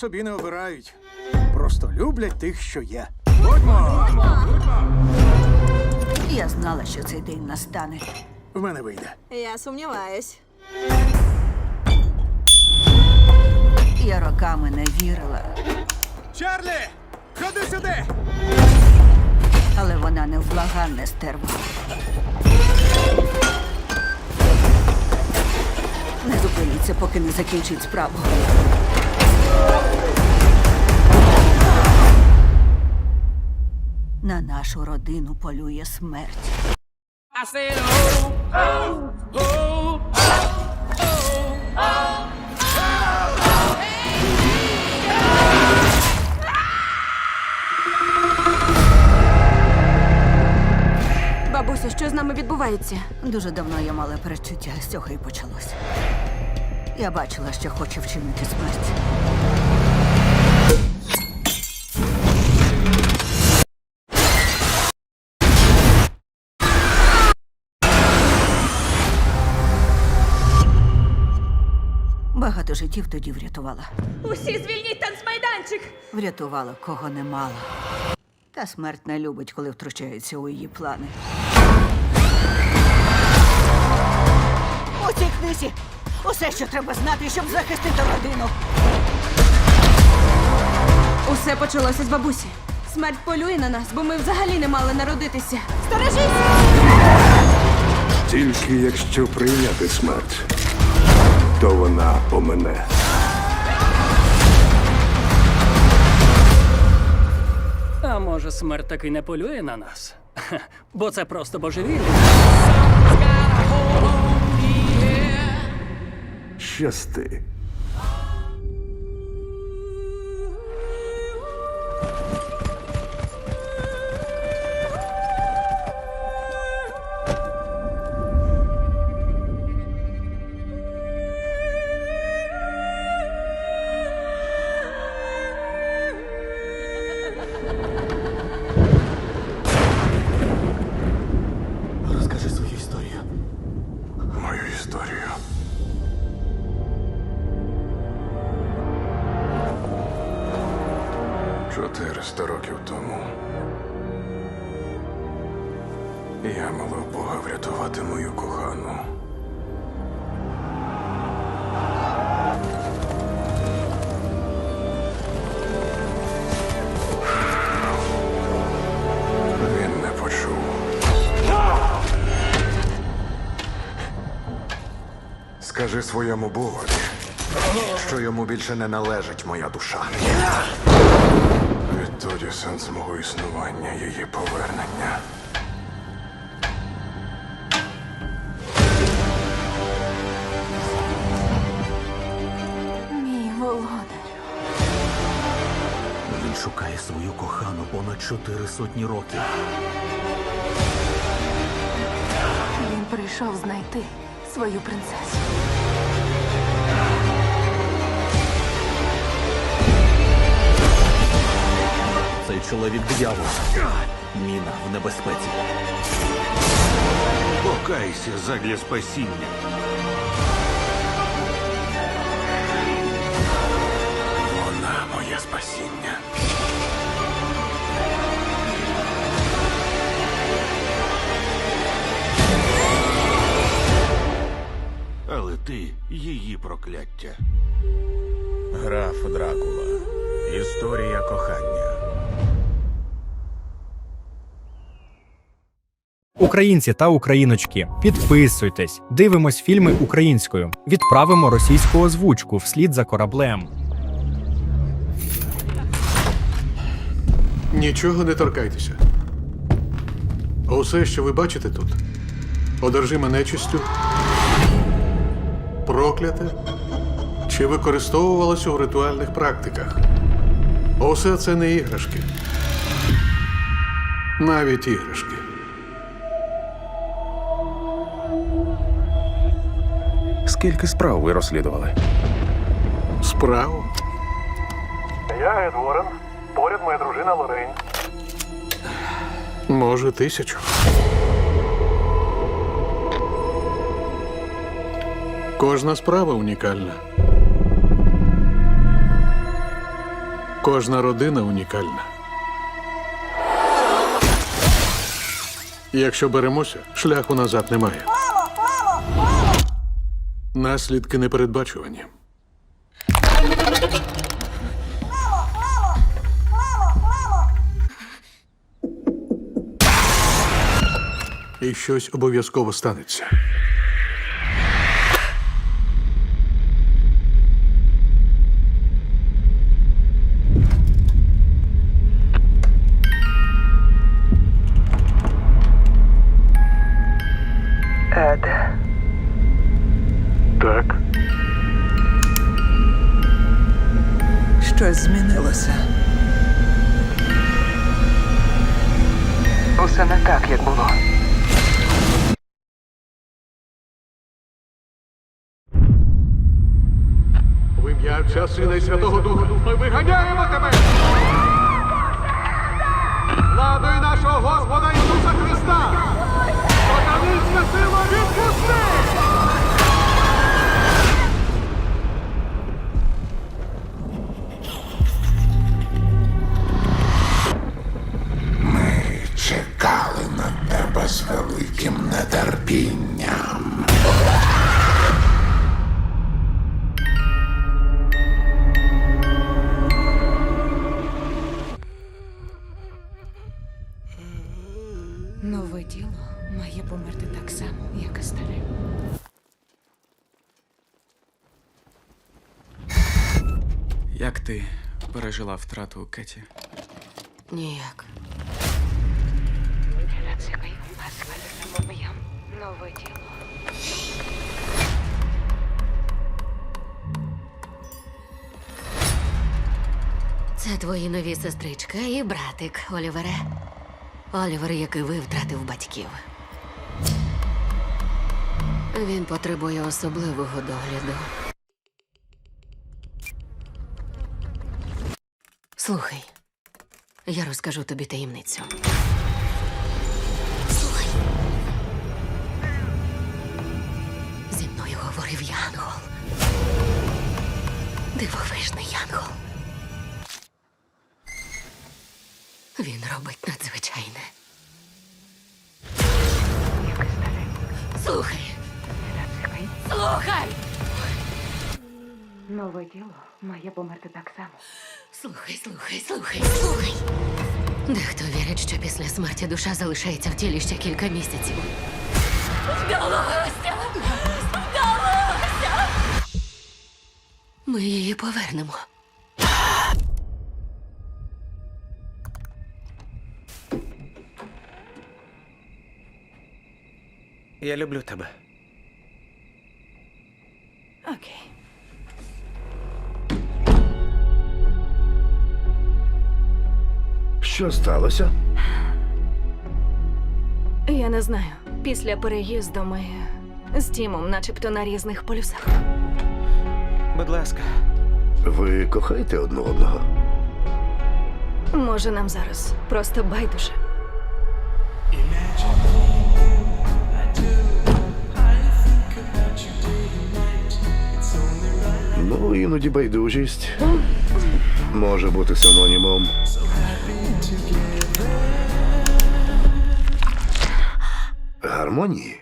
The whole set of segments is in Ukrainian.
собі не обирають. Просто люблять тих, що є. Будьмо! Я знала, що цей день настане. В мене вийде. Я сумніваюсь. Я роками не вірила, Чарлі! Ходи сюди! але вона невблаганне стерва. Не зупиніться, поки не закінчить справу. На нашу родину полює смерть. Бабусю, що з нами відбувається? Дуже давно я мала перечуття, з цього і почалось. Я бачила, що хоче вчинити смерть. Багато життів тоді врятувала. Усі звільніть танцмайданчик! Врятувала кого не мала. Та смерть не любить, коли втручається у її плани. У цій книзі усе, що треба знати, щоб захистити родину. Усе почалося з бабусі. Смерть полює на нас, бо ми взагалі не мали народитися. Сторожись! Тільки якщо прийняти смерть, то вона помине. А може, смерть таки не полює на нас? Бо це просто божевілля. just Скажи своєму богові, що йому більше не належить моя душа. Відтоді сенс мого існування її повернення. Мій володар. Він шукає свою кохану понад чотири сотні років. Він прийшов знайти свою принцесу. Цей чоловік диявол. Міна в небезпеці. Покайся задля спасіння. Вона моє спасіння. Але ти її прокляття. Граф Дракула. Історія кохання. Українці та україночки, підписуйтесь, дивимось фільми українською, відправимо російську озвучку вслід за кораблем. Нічого не торкайтеся. Усе, що ви бачите тут, одержиме нечистю, прокляте чи використовувалось у ритуальних практиках. Усе це не іграшки. Навіть іграшки. Скільки справ ви розслідували? Справу. Я Ед Ворен. Поряд моя дружина Лорейн. Може, тисячу. Кожна справа унікальна. Кожна родина унікальна. Якщо беремося, шляху назад немає. Наслідки непередбачувані. І щось обов'язково станеться. Ім'я Отця Сина і Святого Духа ми виганяємо тебе! Владою нашого Господа Ісуса Христа! Сатанинська сила відпусти! Чекали на тебе з великим нетерпінням. Нове тіло має померти так само, як і старе. Як ти пережила втрату Кеті? Ніяк. Нове тіло. Це твої нові сестричка і братик, Олівере. Олівер, який ви втратив батьків. Він потребує особливого догляду. Слухай, я розкажу тобі таємницю. Слухай. Зі мною говорив Янгол. Дивовижний Янгол. Він робить надзвичайне. Слухай. Слухай! Нове тіло має померти так само. Слухай, слухай, слухай, слухай. Дехто вірить, що після смерті душа залишається в тілі ще кілька місяців. Вдалося! Вдалося! Ми її повернемо. Я люблю тебе. Окей. Що сталося? Я не знаю. Після переїзду ми з Тімом, начебто, на різних полюсах. Будь ласка, Ви кохаєте одне одного? Може, нам зараз просто байдуже. Ну, іноді байдужість може бути синонімом. Гармонії.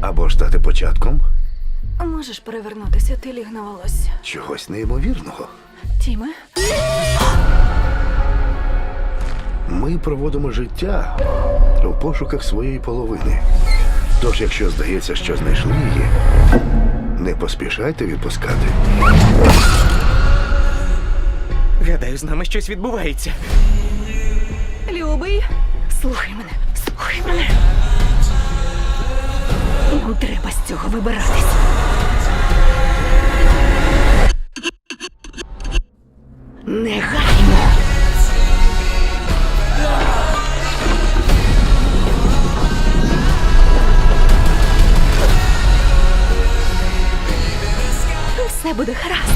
Або ж стати початком Можеш перевернутися, ти ліг на волосся. чогось неймовірного. Тіме? Ми проводимо життя у пошуках своєї половини. Тож, якщо здається, що знайшли її, не поспішайте відпускати. гадаю, з нами щось відбувається. Любий, слухай мене, слухай мене. Нам треба з цього вибиратись. Усе буде гаразд.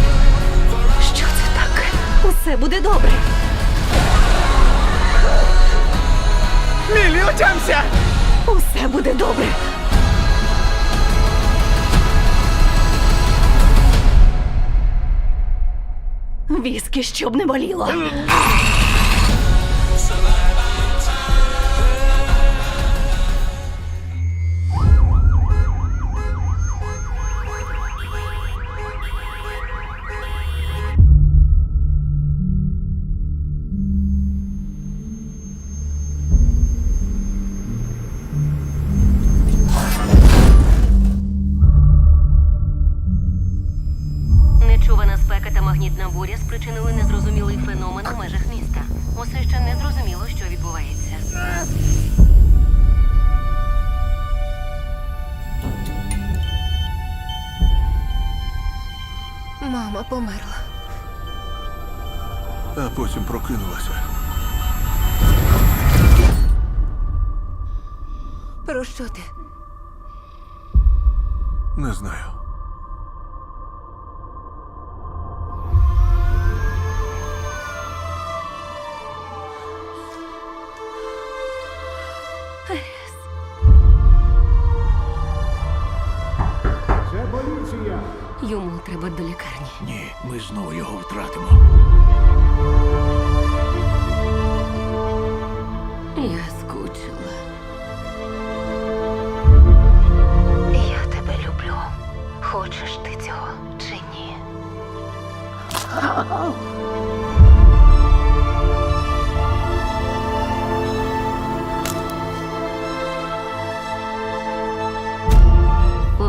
Що це таке? Усе буде добре. Мілі, отямся! Усе буде добре. Віскі, щоб не боліло. Спричинили незрозумілий феномен у межах міста. Усе ще не зрозуміло, що відбувається. Мама померла. А потім прокинулася. Про що ти? Не знаю.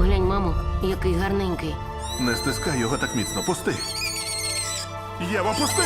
Поглянь, мамо, який гарненький. Не стискай його так міцно. Пусти. Єва, пусти!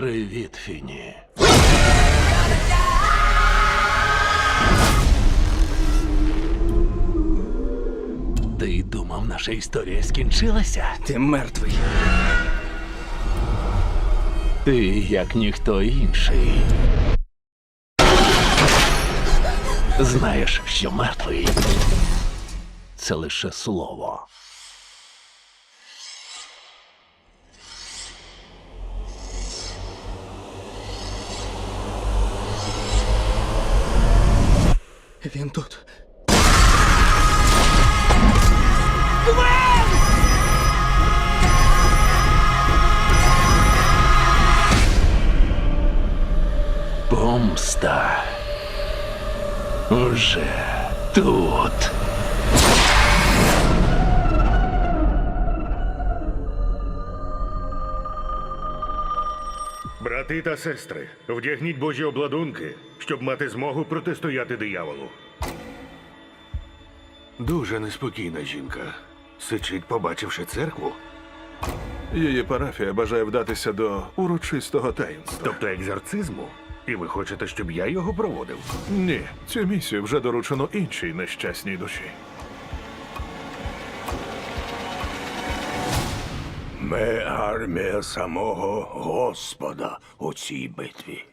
Привіт, Фіні. Ти думав, наша історія скінчилася? Ти мертвий. Ти як ніхто інший. Знаєш, що мертвий це лише слово. Він тут. Помста. Уже тут. Брати та сестри, вдягніть божі обладунки, щоб мати змогу протистояти дияволу. Дуже неспокійна жінка. Сичить, побачивши церкву. Її парафія бажає вдатися до урочистого таїнства. Тобто екзорцизму? І ви хочете, щоб я його проводив? Ні, цю місію вже доручено іншій нещасній душі. Ми армія самого Господа у цій битві.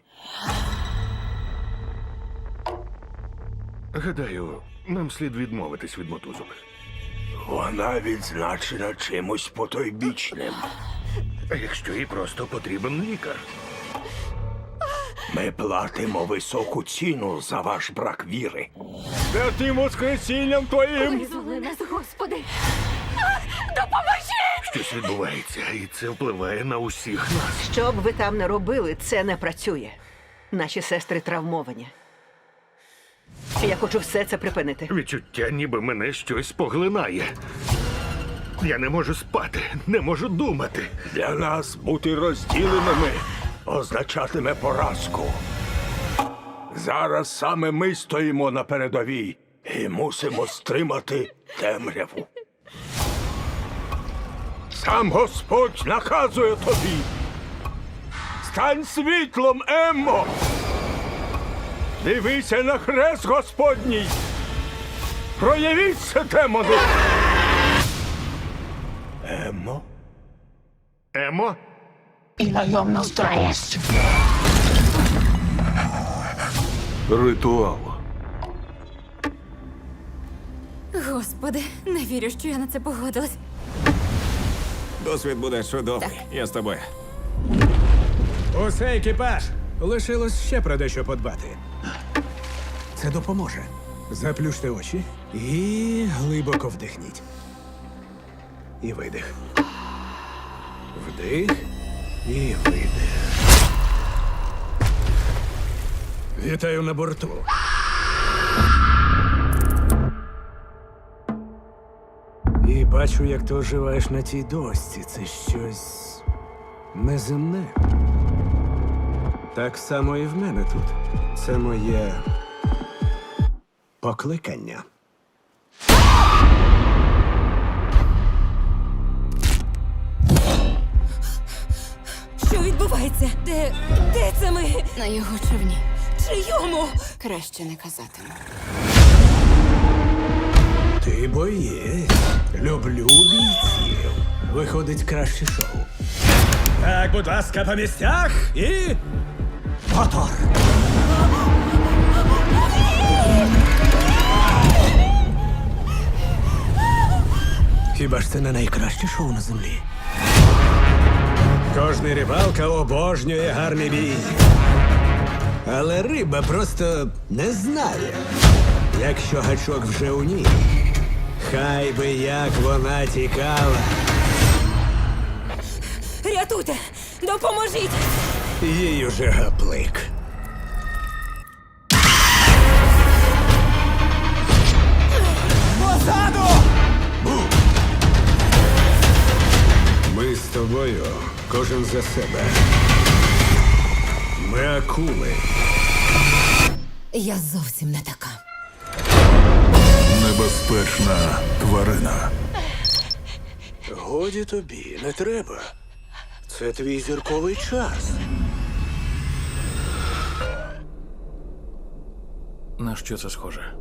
Гадаю, нам слід відмовитись від мотузок. Вона відзначена чимось потойбічним. А якщо їй просто потрібен лікар. Ми платимо високу ціну за ваш брак віри. Святим воскресінням твоїм! Визволи нас, Господи! Щось відбувається, і це впливає на усіх нас. Що б ви там не робили, це не працює. Наші сестри травмовані. Я хочу все це припинити. Відчуття, ніби мене щось поглинає. Я не можу спати, не можу думати. Для нас бути розділеними означатиме поразку. Зараз саме ми стоїмо на передовій і мусимо стримати темряву. Сам Господь наказує тобі. Стань світлом, Еммо! Дивися на хрест Господній! Проявіться, демони! Еммо? Емо? Ритуал. Господи, не вірю, що я на це погодилась. Досвід буде чудовий. Я з тобою. Усе екіпаж. Лишилось ще про дещо подбати. Це допоможе. Заплющте очі і глибоко вдихніть. І видих. Вдих і видих. Вітаю на борту. І бачу, як ти оживаєш на тій дошці. Це щось неземне. Так само і в мене тут. Це моє покликання. Що відбувається? Де. де це ми? На його човні. Чийому? Краще не казатиму. Ти боєць. Люблю бійців. Виходить краще шоу. Так, будь ласка, по місцях і. Мотор. Хіба ж це не найкраще шоу на землі? Кожний рибалка обожнює гарний бій. Але риба просто не знає, якщо гачок вже у ній. Хай би як вона тікала, Рятуйте! Допоможіть! Їй уже гаплик. Позаду! Ми з тобою, кожен за себе. Ми акули. Я зовсім не така. Небезпечна тварина. Годі тобі, не треба. Це твій зірковий час. На що це схоже?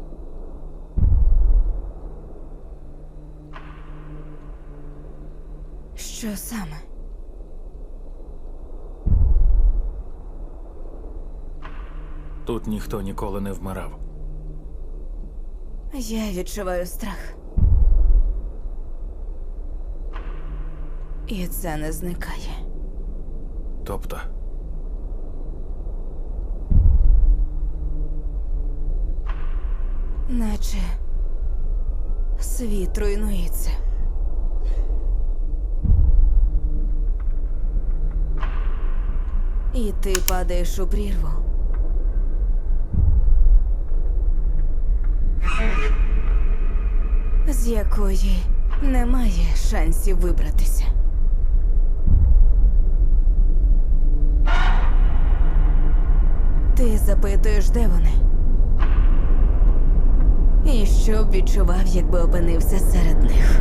Що саме? Тут ніхто ніколи не вмирав. Я відчуваю страх. І це не зникає. Тобто, Наче світ руйнується. І ти падаєш у прірву. З якої немає шансів вибратися. Ти запитуєш, де вони? І що б відчував, якби опинився серед них.